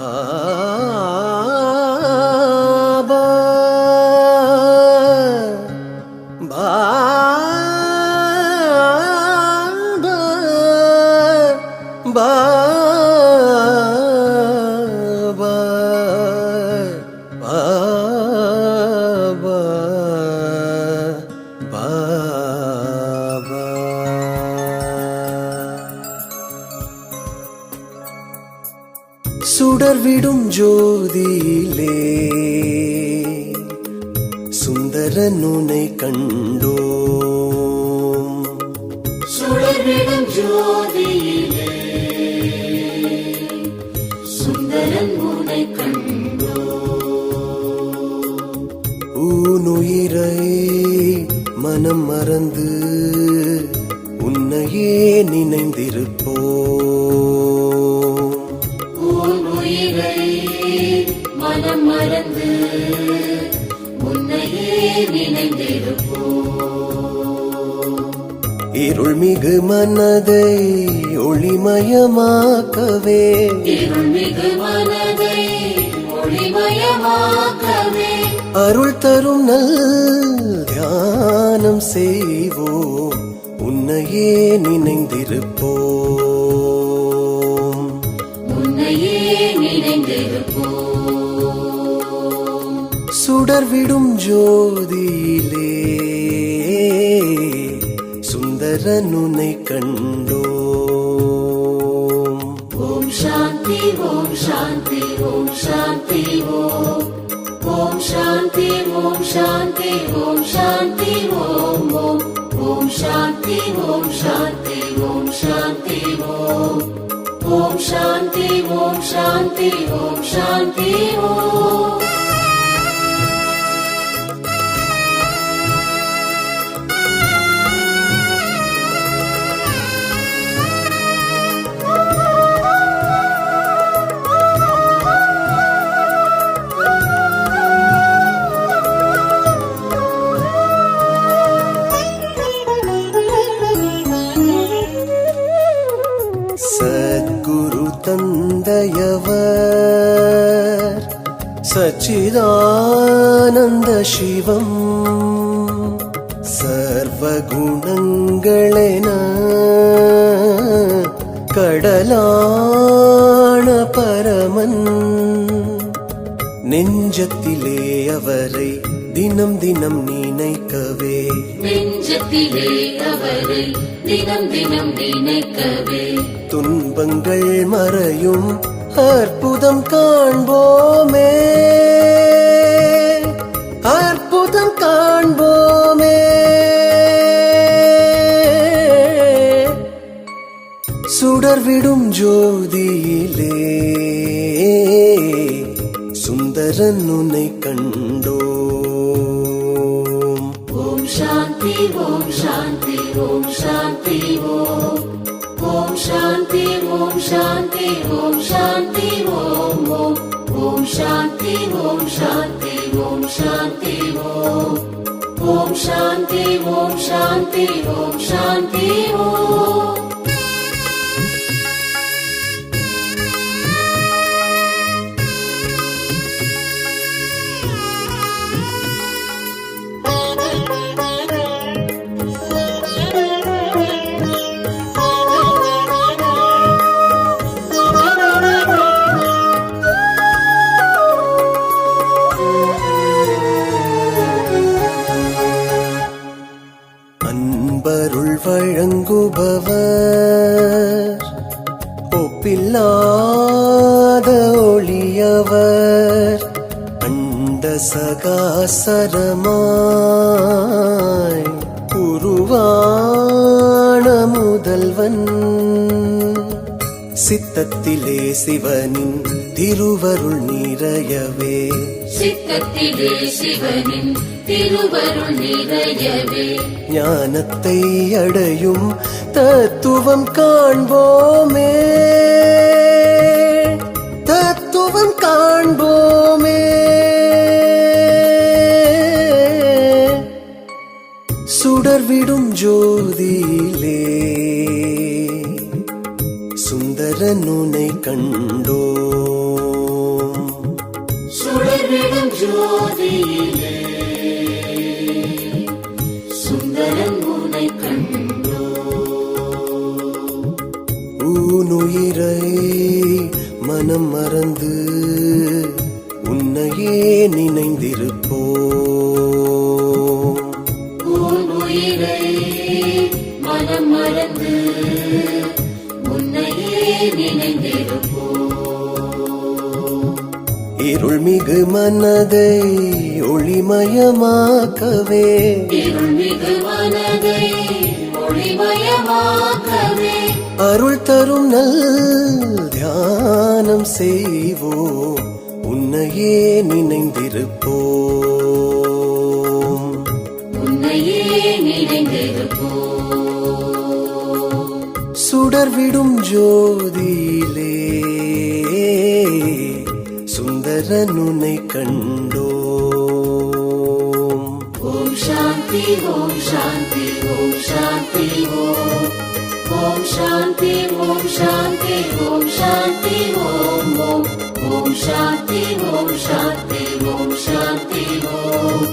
Ah. சுடர்விடும் ஜோதியிலே. சுந்தர நுனை கண்டோம். சுடர்விடும் ஜோதியிலே. சுந்தரன் உனை கண்டோ ஊனுயிரை மனம் மறந்து உன்னையே நினைந்திருப்போம். இருள்மிகு மனதை ஒளிமயமாக்கவே. இருள்மிகு மனதை ஒளிமயமாக்கவே. அருள் தரும் நல் தியானம் செய்வோம். உன்னையே நினைந்திருப்போம். உன்னையே நினைந்திருப்போ சுடர்விடும் ஜோதியிலே. சரணுனை கண்டோம் ஓம் சாந்தி ஓம் சாந்தி ஓம் சாந்தி ஓம் ஓம் சாந்தி ஓம் சாந்தி ஓம் சாந்தி ஓம் ஓம் ஓம் சாந்தி ஓம் சாந்தி ஓம் சாந்தி ஓம் ஓம் சாந்தி ஓம் சாந்தி ஓம் சாந்தி ஓம் சச்சிதானந்த சிவம். சர்வகுணங்களென கடலான பரமன். நெஞ்சத்திலே அவரை தினம் தினம் நினைக்கவே. நெஞ்சத்திலே அவரை தினம் தினம் நினைக்கவே. துன்பங்கள் மறையும் அற்புதம் காண்போமே. அற்புதம் காண்போமே. சுடர்விடும் ஜோதியிலே சுந்தரன் உன்னை கண்டோம். ஓம் சாந்தி ஓம் சாந்தி ஓம் சாந்தி ஓம். ஓம் சாந்தி ஓம் சாந்தி ஓம் சாந்தி ஓம் ஓம். ஓம் சாந்தி ஓம் சாந்தி ஓம் சாந்தி ஓம். ஓம் சாந்தி ஓம் சாந்தி ஓம் சாந்தி ஓம். அருள் வழங்குபவர் ஒப்பில்லாத ஒளியவர் அண்ட சகாசரமாய் உருவான முதல்வன். சித்தத்திலே சிவனின் திருவருள் நிறையவே சித்தத்திலே சிவனின் திருவருள் நிறையவே ஞானத்தை அடையும் தத்துவம் காண்போமே. தத்துவம் காண்போமே. சுடர்விடும் ஜோதியிலே. சுந்தர நுனை கண்டோம். விடும் ஜோதியிலே இருள்மிகு மனதை ஒளிமயமாக்கவே. அருள் தரும் நல் தியானம் செய்வோம் உன்னையே நினைந்திருப்போம். சுடர்விடும் ஜோதியிலே சுந்தரன் உன்னை கண்டோம். ஓம் சாந்தி ஓம் சாந்தி ஓம் சாந்தி ஓம். ஓம் சாந்தி ஓம் சாந்தி ஓம் சாந்தி ஓம் ஓம். ஓம் சாந்தி ஓம் சாந்தி ஓம் சாந்தி ஓம்.